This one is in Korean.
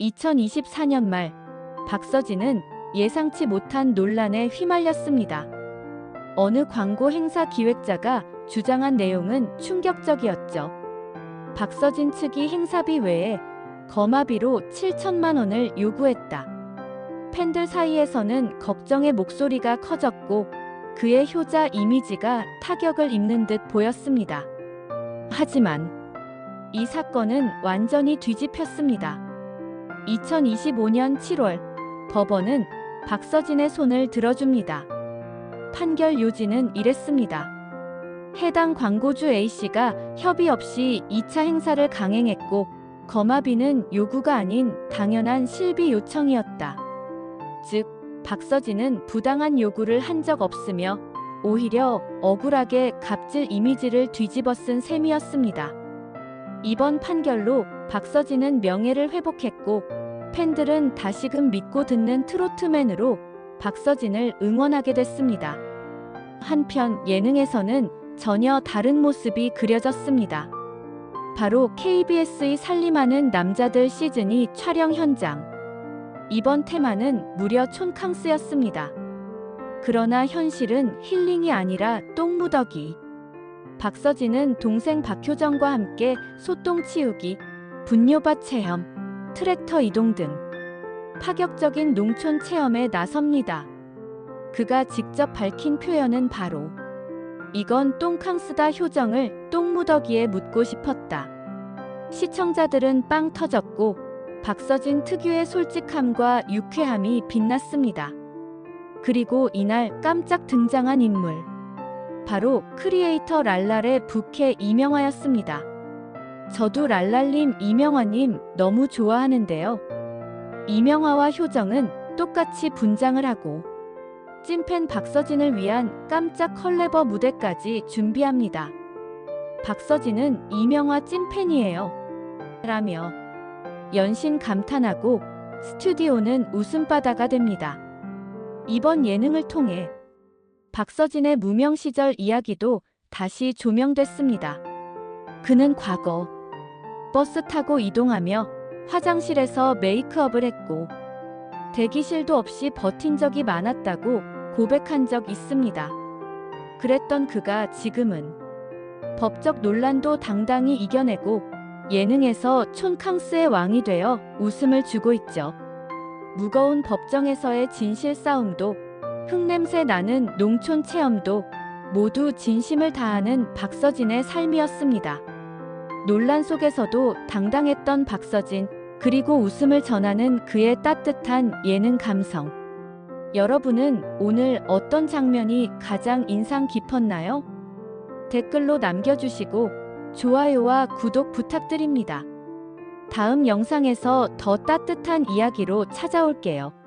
2024년 말 박서진은 예상치 못한 논란에 휘말렸습니다. 어느 광고 행사 기획자가 주장한 내용은 충격적이었죠. 박서진 측이 행사비 외에 거마비로 7천만 원을 요구했다. 팬들 사이에서는 걱정의 목소리가 커졌고 그의 효자 이미지가 타격을 입는 듯 보였습니다. 하지만 이 사건은 완전히 뒤집혔습니다. 2025년 7월 법원은 박서진의 손을 들어줍니다. 판결 요지는 이랬습니다. 해당 광고주 A씨가 협의 없이 2차 행사를 강행했고 거마비는 요구가 아닌 당연한 실비 요청이었다. 즉, 박서진은 부당한 요구를 한 적 없으며 오히려 억울하게 갑질 이미지를 뒤집어 쓴 셈이었습니다. 이번 판결로 박서진은 명예를 회복했고 팬들은 다시금 믿고 듣는 트로트맨으로 박서진을 응원하게 됐습니다. 한편 예능에서는 전혀 다른 모습이 그려졌습니다. 바로 KBS의 살림하는 남자들 시즌이 촬영 현장. 이번 테마는 무려 촌캉스였습니다. 그러나 현실은 힐링이 아니라 똥무더기. 박서진은 동생 박효정과 함께 소똥 치우기, 분뇨밭 체험, 트랙터 이동 등 파격적인 농촌 체험에 나섭니다. 그가 직접 밝힌 표현은 바로 이건 똥캉스다 효정을 똥무더기에 묻고 싶었다. 시청자들은 빵 터졌고 박서진 특유의 솔직함과 유쾌함이 빛났습니다. 그리고 이날 깜짝 등장한 인물. 바로 크리에이터 랄랄의 부캐 이명화였습니다. 저도 랄랄님 이명화님 너무 좋아하는데요. 이명화와 효정은 똑같이 분장을 하고 찐팬 박서진을 위한 깜짝 컬래버 무대까지 준비합니다. 박서진은 이명화 찐팬이에요. 라며 연신 감탄하고 스튜디오는 웃음바다가 됩니다. 이번 예능을 통해 박서진의 무명 시절 이야기도 다시 조명됐습니다. 그는 과거 버스 타고 이동하며 화장실에서 메이크업을 했고 대기실도 없이 버틴 적이 많았다고 고백한 적 있습니다. 그랬던 그가 지금은 법적 논란도 당당히 이겨내고 예능에서 촌캉스의 왕이 되어 웃음을 주고 있죠. 무거운 법정에서의 진실 싸움도 흙냄새 나는 농촌 체험도 모두 진심을 다하는 박서진의 삶이었습니다. 논란 속에서도 당당했던 박서진, 그리고 웃음을 전하는 그의 따뜻한 예능 감성. 여러분은 오늘 어떤 장면이 가장 인상 깊었나요? 댓글로 남겨주시고 좋아요와 구독 부탁드립니다. 다음 영상에서 더 따뜻한 이야기로 찾아올게요.